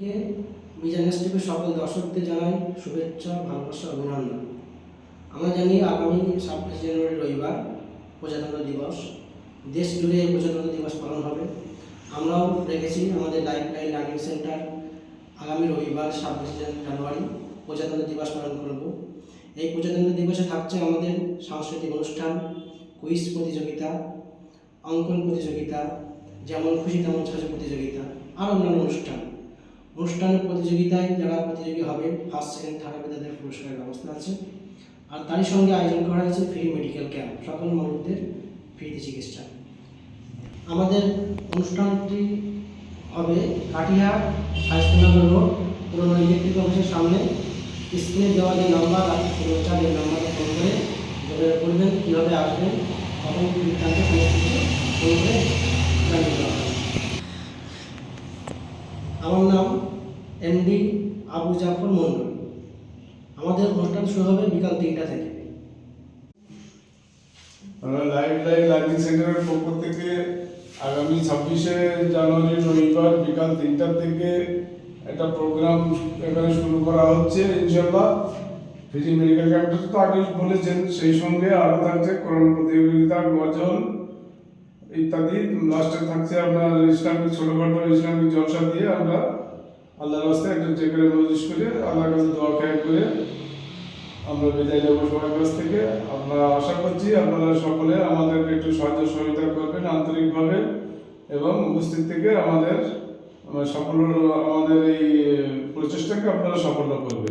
কে? মিজানেস টিভির সকল দর্শকদের জানাই শুভেচ্ছা, ভালোবাসা, অভিনন্দন। আমরা জানি আগামী ছাব্বিশ জানুয়ারি রবিবার প্রজাতন্ত্র দিবস। দেশ জুড়ে এই প্রজাতন্ত্র দিবস পালন হবে। আমরাও রেখেছি আমাদের লাইফ লাইন লার্নিং সেন্টার। আগামী রবিবার ছাব্বিশ জানুয়ারি প্রজাতন্ত্র দিবস পালন করব। এই প্রজাতন্ত্র দিবসে থাকছে আমাদের সাংস্কৃতিক অনুষ্ঠান, কুইজ প্রতিযোগিতা, অঙ্কন প্রতিযোগিতা, যেমন খুশি তেমন সাজা প্রতিযোগিতা, আর অন্যান্য অনুষ্ঠান। অনুষ্ঠানের প্রতিযোগিতায় যারা প্রতিযোগী হবে ফার্স্ট সেকেন্ড থার্ড হবে তাদের পুরস্কারের ব্যবস্থা আছে। আর তারই সঙ্গে আয়োজন করা হয়েছে ফ্রি মেডিকেল ক্যাম্প সকল মানুষদের ফ্রিতে চিকিৎসা। আমাদের অনুষ্ঠানটি হবে কাটিহার হাইস্কুলনগর রোড পুরনো ইলেকট্রিক অফিসের সামনে। স্ক্রিনে দেওয়া যে নাম্বার আছে সেগুলো চার এই নাম্বারে ফোন করে যোগাযোগ করবেন, কীভাবে আসবেন, কখন বৃত্তান্ত, সমস্ত ফোন করে জানিয়ে দেওয়া আমার নাম এমডি আবু জাফর মন্ডল আমাদের অনুষ্ঠান শুরু হবে বিকাল তিনটা থেকে। লাইভ লাইভ লার্নিং সেন্টারের পক্ষ থেকে আগামী ছাব্বিশে জানুয়ারি রবিবার বিকাল তিনটার থেকে একটা প্রোগ্রাম এখানে শুরু করা হচ্ছে ইনশাল্লাহ ফিজি মেডিকেল ক্যাম্পটা তো আগে বলেছেন, সেই সঙ্গে আরও থাকছে, করোনা প্রতিযোগিতা, গজল ইত্যাদি লাস্টে থাকছে আপনার ইসলামিক ছোটোখাটো ইসলামিক জলসা দিয়ে আমরা আল্লাহর রাস্তায় একটা চেকের মজলিস করে আল্লাহর কাছে দোয়া খেয়ে করে আমরা বিদায় নেব সবার কাছ থেকে। আমরা আশা করছি আপনারা সকলে আমাদেরকে একটু সাহায্য সহযোগিতা করবেন আন্তরিকভাবে এবং উপস্থিত থেকে আমাদের আমরা সাফল্য, আমাদের এই প্রচেষ্টাকে আপনারা সাফল্য করবেন।